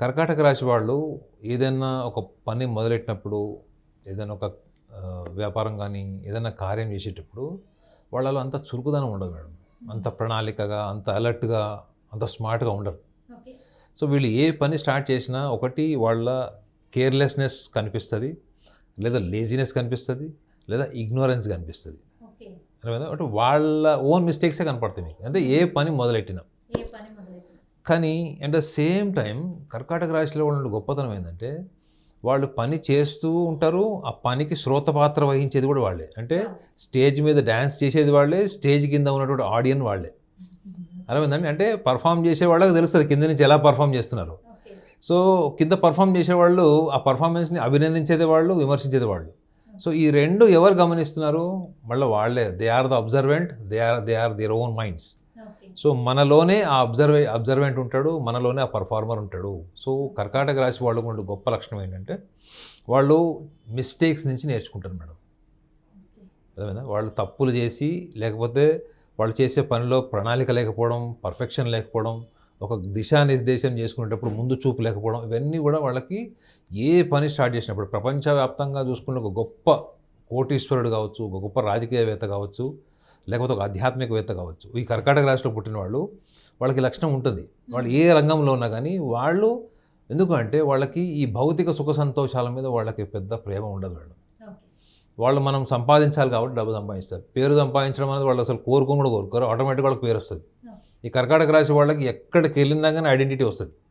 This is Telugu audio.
కర్కాటక రాశి వాళ్ళు ఏదైనా ఒక పని మొదలెట్టినప్పుడు ఏదైనా ఒక వ్యాపారం కానీ ఏదైనా కార్యం చేసేటప్పుడు వాళ్ళలో అంత చురుకుదనం ఉండదు మేడం. అంత ప్రణాళికగా అంత అలర్ట్గా అంత స్మార్ట్గా ఉండరు. సో వీళ్ళు ఏ పని స్టార్ట్ చేసినా ఒకటి వాళ్ళ కేర్లెస్నెస్ కనిపిస్తుంది లేదా లేజినెస్ కనిపిస్తుంది లేదా ఇగ్నోరెన్స్ కనిపిస్తుంది? అంటే వాళ్ళ ఓన్ మిస్టేక్సే కనపడతాయి మీకు. అంటే ఏ పని మొదలెట్టినా. కానీ అట్ ద సేమ్ టైం కర్కాటక రాశిలో ఉన్న గొప్పతనం ఏంటంటే వాళ్ళు పని చేస్తూ ఉంటారు ఆ పనికి శ్రోత పాత్ర వహించేది కూడా వాళ్ళే. అంటే స్టేజ్ మీద డ్యాన్స్ చేసేది వాళ్ళే స్టేజ్ కింద ఉన్నటువంటి ఆడియన్ వాళ్ళే. అర్థమైందండి? అంటే పర్ఫామ్ చేసే వాళ్ళకి తెలుస్తుంది కింద నుంచి ఎలా పర్ఫామ్ చేస్తున్నారు. సో కింద పర్ఫామ్ చేసేవాళ్ళు ఆ పర్ఫార్మెన్స్ని అభినందించేది వాళ్ళు విమర్శించేది వాళ్ళు. సో ఈ రెండు ఎవరు గమనిస్తున్నారు? మళ్ళీ వాళ్ళే. They are the observant they are they are their own minds so మనలోనే ఆ అబ్జర్వే అబ్జర్వెంట్ ఉంటాడు మనలోనే ఆ పర్ఫార్మర్ ఉంటాడు. సో కర్కాటక రాశి వాళ్ళకు ఉండే గొప్ప లక్షణం ఏంటంటే వాళ్ళు మిస్టేక్స్ నుంచి నేర్చుకుంటారు మేడం. అర్థమైందా? వాళ్ళు తప్పులు చేసి లేకపోతే వాళ్ళు చేసే పనిలో ప్రణాళిక లేకపోవడం పర్ఫెక్షన్ లేకపోవడం ఒక దిశానిర్దేశం చేసుకునేటప్పుడు ముందు చూపు లేకపోవడం ఇవన్నీ కూడా వాళ్ళకి ఏ పని స్టార్ట్ చేసినప్పుడు ప్రపంచవ్యాప్తంగా చూసుకున్న ఒక గొప్ప కోటీశ్వరుడు కావచ్చు ఒక గొప్ప రాజకీయవేత్త కావచ్చు లేకపోతే ఒక ఆధ్యాత్మికవేత్త కావచ్చు. ఈ కర్కాటక రాశిలో పుట్టిన వాళ్ళు వాళ్ళకి లక్షణం ఉంటుంది. వాళ్ళు ఏ రంగంలో ఉన్నా కానీ వాళ్ళు ఎందుకంటే వాళ్ళకి ఈ భౌతిక సుఖ సంతోషాల మీద వాళ్ళకి పెద్ద ప్రేమ ఉండదు ఓకే. వాళ్ళు మనం సంపాదించాలి కాబట్టి డబ్బు సంపాదిస్తారు. పేరు సంపాదించడం అనేది వాళ్ళు అసలు కోరుకోని కూడా కోరుకోరు. ఆటోమేటిక్గా వాళ్ళకి పేరు వస్తుంది. ఈ కర్కాటక రాశి వాళ్ళకి ఎక్కడికి వెళ్ళినా కానీ ఐడెంటిటీ వస్తుంది.